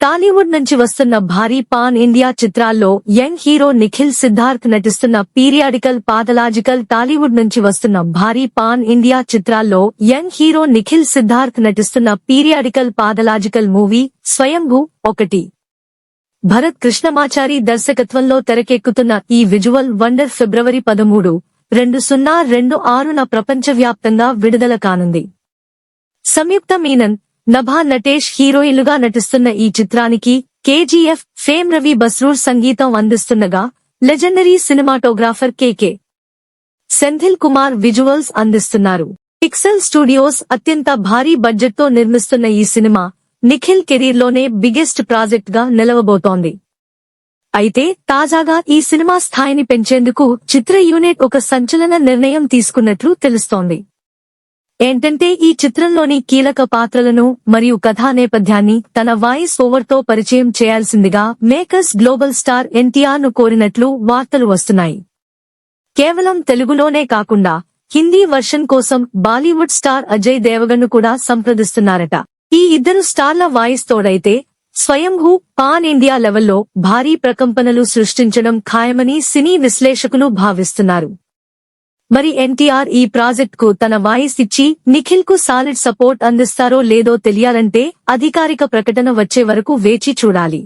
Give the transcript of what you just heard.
టాలీవుడ్ నుంచి వస్తున్న భారీ పాన్ ఇండియా చిత్రాల్లో యంగ్ హీరో నిఖిల్ సిద్ధార్థ్ నటిస్తున్న పీరియాడికల్ పాథలాజికల్ టాలీవుడ్ నుంచి వస్తున్న భారీ పాన్ ఇండియా చిత్రాల్లో యంగ్ హీరో నిఖిల్ సిద్ధార్థ్ నటిస్తున్న పీరియాడికల్ పాథలాజికల్ మూవీ స్వయంభూ ఒకటి. భరత్ కృష్ణమాచారి దర్శకత్వంలో తెరకెక్కుతున్న ఈ విజువల్ వండర్ ఫిబ్రవరి పదమూడు రెండు సున్నా రెండు ఆరున ప్రపంచవ్యాప్తంగా విడుదల కానుంది. సంయుక్త మీనన్ నభా నటేష్ హీరోయిన్లుగా నటిస్తున్న ఈ చిత్రానికి కేజీఎఫ్ ఫేమ్ రవి బస్రూర్ సంగీతం అందిస్తుండగా legendary cinematographer KK Senthil Kumar visuals అందిస్తున్నారు. పిక్సెల్ స్టూడియోస్ అత్యంత భారీ బడ్జెట్తో నిర్మిస్తున్న ఈ సినిమా నిఖిల్ కెరీర్లోనే బిగ్గెస్ట్ ప్రాజెక్ట్గా నిలవబోతోంది. అయితే తాజాగా ఈ సినిమా స్థాయిని పెంచేందుకు చిత్ర యూనిట్ ఒక సంచలన నిర్ణయం తీసుకున్నట్లు తెలుస్తోంది. ఏంటంటే ఈ చిత్రంలోని కీలక పాత్రలను మరియు కథా నేపథ్యాన్ని తన వాయిస్ ఓవర్తో పరిచయం చేయాల్సిందిగా మేకర్స్ గ్లోబల్ స్టార్ ఎన్టీఆర్ను కోరినట్లు వార్తలు వస్తున్నాయి. కేవలం తెలుగులోనే కాకుండా హిందీ వర్షన్ కోసం బాలీవుడ్ స్టార్ అజయ్ దేవగన్ను కూడా సంప్రదిస్తున్నారట. ఈ ఇద్దరు స్టార్ల వాయిస్ తోడైతే స్వయంభూ పాన్ ఇండియా లెవెల్లో భారీ ప్రకంపనలు సృష్టించడం ఖాయమని సినీ విశ్లేషకులు భావిస్తున్నారు. మరి ఎన్టీఆర్ ఈ ప్రాజెక్ట్కు తన వాయిస్ ఇచ్చి నిఖిల్కు సాలిడ్ సపోర్ట్ అందిస్తారో లేదో తెలియాలంటే అధికారిక ప్రకటన వచ్చే వరకు వేచి చూడాలి.